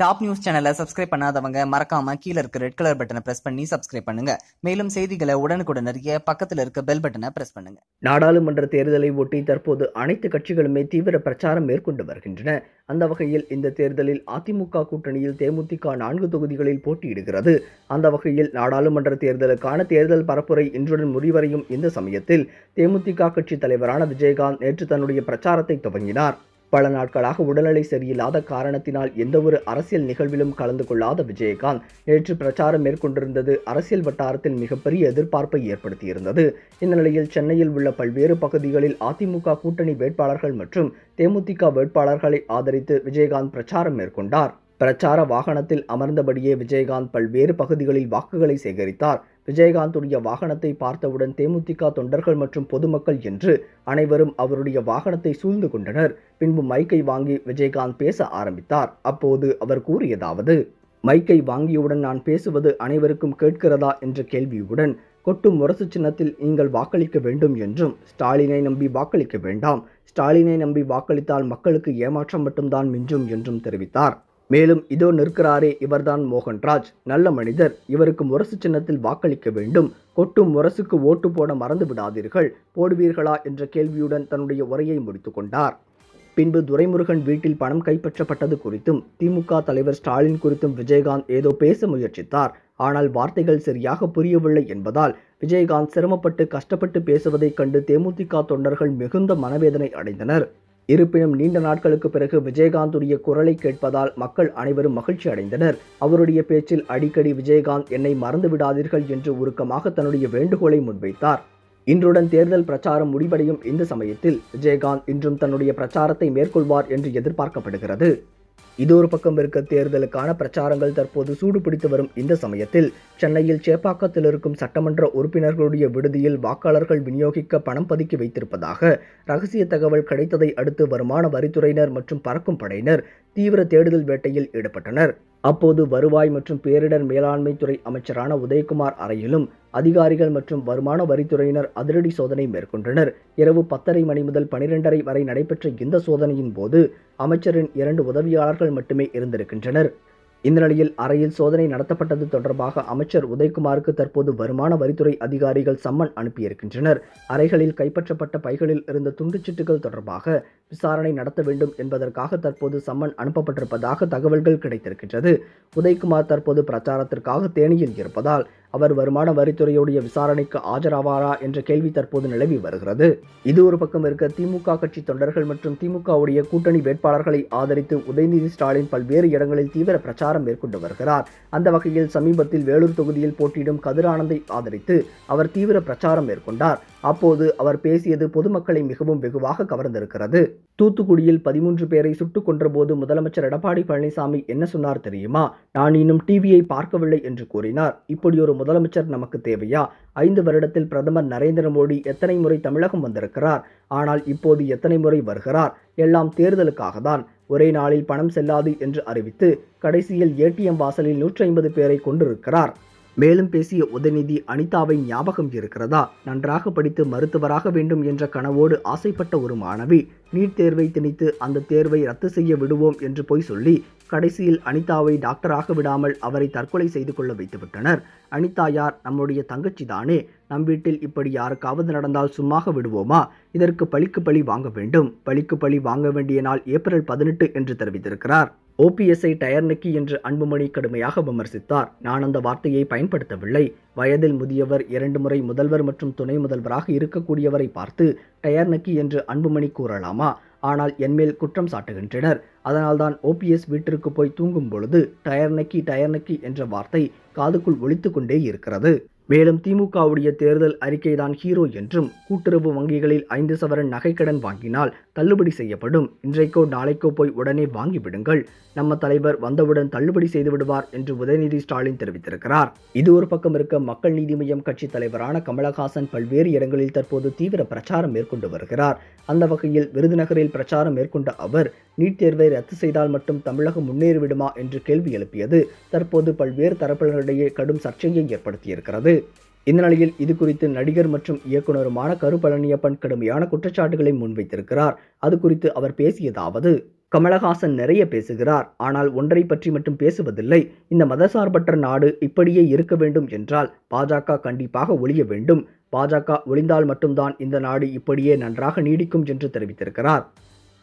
Top news சேனலை subscribe பண்ணாதவங்க மறக்காம கீழே இருக்க ரெட் கலர் பட்டனை பிரஸ் பண்ணி சப்ஸ்கிரைப் பண்ணுங்க. மேலும் செய்திகளை உடனுக்குடன் அறிய பக்கத்தில் இருக்க பெல் பட்டனை பிரஸ் பண்ணுங்க. நாடாளுமன்ற தேர்தலை ஒட்டி தற்போது அனைத்து கட்சிகளுமே தீவிர பிரச்சாரம் மேற்கொண்டு வருகின்றன. அந்த வகையில் இந்த தேர்தலில் அதிமுக கூட்டணியில் தேமுதிக நான்கு தொகுதிகளில் போட்டியிடுகிறது. அந்த வகையில் நாடாளுமன்ற தேர்தலுக்கான தேர்தல் பரப்புரை இன்றுடன் முடிவடையும் இந்த சமயத்தில் தேமுதிக கட்சி தலைவரான விஜயகாந்த் நேற்று தன்னுடைய பிரச்சாரத்தை துவங்கினார். பல நாட்களாக உடல்நிலை சரியில்லாத காரணத்தினால் எந்தவொரு அரசியல் நிகழ்விலும் கலந்து கொள்ளாத விஜயகாந்த் நேற்று பிரச்சாரம் மேற்கொண்டிருந்தது அரசியல் வட்டாரத்தில் மிகப்பெரிய எதிர்பார்ப்பை ஏற்படுத்தியிருந்தது. இந்த நிலையில் சென்னையில் உள்ள பல்வேறு பகுதிகளில் அதிமுக கூட்டணி வேட்பாளர்கள் மற்றும் தேமுதிக வேட்பாளர்களை ஆதரித்து விஜயகாந்த் பிரச்சாரம் மேற்கொண்டார். பிரச்சார வாகனத்தில் அமர்ந்தபடியே விஜயகாந்த் பல்வேறு பகுதிகளில் வாக்குகளை சேகரித்தார். விஜயகாந்துடைய வாகனத்தை பார்த்தவுடன் தேமுதிக தொண்டர்கள் மற்றும் பொதுமக்கள் என்று அனைவரும் அவருடைய வாகனத்தை சூழ்ந்து கொண்டனர். பின்பு மைக்கை வாங்கி விஜயகாந்த் பேச ஆரம்பித்தார். அப்போது அவர் கூறியதாவது மைக்கை வாங்கியவுடன் நான் பேசுவது அனைவருக்கும் கேட்கிறதா? என்ற கேள்வியுடன் கொட்டும் முரசு சின்னத்தில் நீங்கள் வாக்களிக்க வேண்டும் என்றும் ஸ்டாலினை நம்பி வாக்களிக்க வேண்டாம். ஸ்டாலினை நம்பி வாக்களித்தால் மக்களுக்கு ஏமாற்றம் மட்டும்தான் மிஞ்சும் என்றும் தெரிவித்தார். மேலும் இதோ நிற்கிறாரே இவர்தான் மோகன்ராஜ். நல்ல மனிதர். இவருக்கு முரசு சின்னத்தில் வாக்களிக்க வேண்டும். கொட்டும் முரசுக்கு ஓட்டு போட மறந்து விடாதீர்கள். போடுவீர்களா என்ற கேள்வியுடன் தன்னுடைய உரையை முடித்து கொண்டார். பின்பு துரைமுருகன் வீட்டில் பணம் கைப்பற்றப்பட்டது குறித்தும் திமுக தலைவர் ஸ்டாலின் குறித்தும் விஜயகாந்த் ஏதோ பேச முயற்சித்தார். ஆனால் வார்த்தைகள் சரியாக புரியவில்லை என்பதால் விஜயகாந்த் சிரமப்பட்டு கஷ்டப்பட்டு பேசுவதைக் கண்டு தேமுதிக தொண்டர்கள் மிகுந்த மனவேதனை அடைந்தனர். இருப்பினும் நீண்ட நாட்களுக்கு பிறகு விஜயகாந்துடைய குரலை கேட்பதால் மக்கள் அனைவரும் மகிழ்ச்சி அடைந்தனர். அவருடைய பேச்சில் அடிக்கடி விஜயகாந்த் என்னை மறந்து விடாதீர்கள் என்று உருக்கமாக தன்னுடைய வேண்டுகோளை முன்வைத்தார். இன்றுடன் தேர்தல் பிரச்சாரம் முடிவடையும் இந்த சமயத்தில் விஜயகாந்த் இன்றும் தன்னுடைய பிரச்சாரத்தை மேற்கொள்வார் என்று எதிர்பார்க்கப்படுகிறது. இது ஒரு பக்கம் இருக்க தேர்தலுக்கான பிரச்சாரங்கள் தற்போது சூடு பிடித்து வரும் இந்த சமயத்தில் சென்னையில் சேப்பாக்கத்தில் இருக்கும் சட்டமன்ற உறுப்பினர்களுடைய விடுதியில் வாக்காளர்கள் விநியோகிக்க பணம் பதுக்கி வைத்திருப்பதாக ரகசிய தகவல் கிடைத்ததை அடுத்து வருமான வரித்துறையினர் மற்றும் பறக்கும் படையினர் தீவிர தேடுதல் வேட்டையில் ஈடுபட்டனர். அப்போது வருவாய் மற்றும் பேரிடர் மேலாண்மை துறை அமைச்சரான உதயகுமார் அறையிலும் அதிகாரிகள் மற்றும் வருமான வரித்துறையினர் அதிரடி சோதனை மேற்கொண்டனர். இரவு பத்தரை மணி முதல் பனிரெண்டரை வரை நடைபெற்ற இந்த சோதனையின் போது அமைச்சரின் இரண்டு உதவியாளர்கள் மட்டுமே இருந்திருக்கின்றனர். இந்த நிலையில் அறையில் சோதனை நடத்தப்பட்டது தொடர்பாக அமைச்சர் உதயகுமாருக்கு தற்போது வருமான வரித்துறை அதிகாரிகள் சம்மன் அனுப்பியிருக்கின்றனர். அறைகளில் கைப்பற்றப்பட்ட பைகளில் இருந்த துண்டுச்சீட்டுகள் தொடர்பாக விசாரணை நடத்த வேண்டும் என்பதற்காக தற்போது சம்மன் அனுப்பப்பட்டிருப்பதாக தகவல்கள் கிடைத்திருக்கின்றது. உதயகுமார் தற்போது பிரச்சாரத்திற்காக தேனியில் இருப்பதால் அவர் வருமான வரித்துறையுடைய விசாரணைக்கு ஆஜராவாரா என்ற கேள்வி தற்போது நிலவி வருகிறது. இது ஒரு பக்கம் இருக்க திமுக கட்சி தொண்டர்கள் மற்றும் திமுகவுடைய கூட்டணி வேட்பாளர்களை ஆதரித்து உதயநிதி ஸ்டாலின் பல்வேறு இடங்களில் தீவிர பிரச்சாரம் மேற்கொண்டு வருகிறார். அந்த வகையில் சமீபத்தில் வேலூர் தொகுதியில் போட்டியிடும் கதிரானந்தை ஆதரித்து அவர் தீவிர பிரச்சாரம் மேற்கொண்டார். அப்போது அவர் பேசியது பொதுமக்களை மிகவும் வெகுவாக கவர்ந்திருக்கிறது. தூத்துக்குடியில் பதிமூன்று பேரை சுட்டுக் கொன்றபோது முதலமைச்சர் எடப்பாடி பழனிசாமி என்ன சொன்னார் தெரியுமா? நான் இன்னும் டிவியை பார்க்கவில்லை என்று கூறினார். இப்படி ஒரு முதலமைச்சர் நமக்கு தேவையா? ஐந்து வருடத்தில் பிரதமர் நரேந்திர மோடி எத்தனை முறை தமிழகம் வந்திருக்கிறார்? ஆனால் இப்போது எத்தனை முறை வருகிறார்? எல்லாம் தேர்தலுக்காக தான். ஒரே நாளில் பணம் செல்லாது என்று அறிவித்து கடைசியில் ஏடிஎம் வாசலில் நூற்றி ஐம்பது பேரை கொண்டிருக்கிறார். மேலும் பேசிய உதயநிதி அனிதாவை ஞாபகம் இருக்கிறதா? நன்றாக படித்து மருத்துவராக வேண்டும் என்ற கனவோடு ஆசைப்பட்ட ஒரு மாணவி. நீட் தேர்வை திணித்து அந்த தேர்வை ரத்து செய்ய விடுவோம் என்று போய் சொல்லி கடைசியில் அனிதாவை டாக்டராக விடாமல் அவரை தற்கொலை செய்து கொள்ள வைத்துவிட்டனர். அனிதா யார்? நம்முடைய தங்கச்சி தானே நம் வீட்டில் இப்படி யாருக்காவது நடந்தால் சும்மாக விடுவோமா? இதற்கு பழிக்கு பழி வாங்க வேண்டும். பழிக்கு பழி வாங்க வேண்டிய நாள் ஏப்ரல் பதினெட்டு என்று தெரிவித்திருக்கிறார். ஓபிஎஸ்ஐ டயர் நக்கி என்று அன்புமணி கடுமையாக விமர்சித்தார். நான் அந்த வார்த்தையை பயன்படுத்தவில்லை. வயதில் முதியவர் இரண்டு முறை முதல்வர் மற்றும் துணை முதல்வராக இருக்கக்கூடியவரை பார்த்து டயர் நக்கி என்று அன்புமணி கூறலாமா? ஆனால் என்மேல் குற்றம் சாட்டுகின்றனர். அதனால்தான் ஓபிஎஸ் வீட்டிற்கு போய் தூங்கும் பொழுது டயர் நக்கி டயர் நக்கி என்ற வார்த்தை காதுக்குள் ஒழித்து கொண்டே இருக்கிறது. மேலும் திமுகவுடைய தேர்தல் அறிக்கைதான் ஹீரோ என்றும் கூட்டுறவு வங்கிகளில் ஐந்து சவரன் நகைக்கடன் வாங்கினால் தள்ளுபடி செய்யப்படும். இன்றைக்கோ நாளைக்கோ போய் உடனே வாங்கிவிடுங்கள் நம்ம தலைவர் வந்தவுடன் தள்ளுபடி செய்து விடுவார் என்று உதயநிதி ஸ்டாலின் தெரிவித்திருக்கிறார். இது ஒரு பக்கம் இருக்க மக்கள் நீதி மய்யம் கட்சி தலைவரான கமலஹாசன் பல்வேறு இடங்களில் தற்போது தீவிர பிரச்சாரம் மேற்கொண்டு வருகிறார். அந்த வகையில் விருதுநகரில் பிரச்சாரம் மேற்கொண்ட அவர் நீட் தேர்வை ரத்து செய்தால் மட்டும் தமிழகம் முன்னேறிவிடுமா? என்று கேள்வி எழுப்பியது தற்போது பல்வேறு தரப்பினரிடையே கடும் சர்ச்சையை ஏற்படுத்தியிருக்கிறது. இந்த நிலையில் இது குறித்து நடிகர் மற்றும் இயக்குனருமான கருபழனியப்பன் கடுமையான குற்றச்சாட்டுகளை முன்வைத்திருக்கிறார். அது குறித்து அவர் பேசியதாவது கமலஹாசன் நிறைய பேசுகிறார் ஆனால் ஒன்றை பற்றி மட்டும் பேசுவதில்லை. இந்த மதசார்பற்ற நாடு இப்படியே இருக்க வேண்டும் என்றால் பாஜக கண்டிப்பாக ஒழிய வேண்டும். பாஜக ஒளிந்தால் மட்டும்தான் இந்த நாடு இப்படியே நன்றாக நீடிக்கும் என்று தெரிவித்திருக்கிறார்.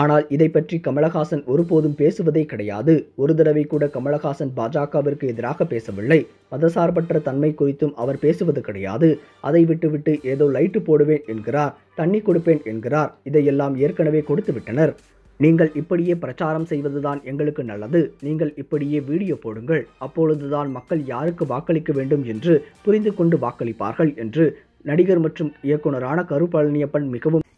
ஆனால் இதை பற்றி கமலஹாசன் ஒருபோதும் பேசுவதே கிடையாது. ஒரு தடவை கூட கமலஹாசன் பாஜகவிற்கு எதிராக பேசவில்லை. மதசார்பற்ற தன்மை குறித்தும் அவர் பேசுவது கிடையாது. அதை விட்டுவிட்டு ஏதோ லைட்டு போடுவேன் என்கிறார் தண்ணி கொடுப்பேன் என்கிறார் இதையெல்லாம் ஏற்கனவே கொடுத்து விட்டனர் நீங்கள் இப்படியே பிரச்சாரம் செய்வதுதான் எங்களுக்கு நல்லது. நீங்கள் இப்படியே வீடியோ போடுங்கள். அப்பொழுதுதான் மக்கள் யாருக்கு வாக்களிக்க வேண்டும் என்று புரிந்து கொண்டு வாக்களிப்பார்கள் என்று நடிகர் மற்றும் இயக்குனரான கரு பழனியப்பன் மிகவும்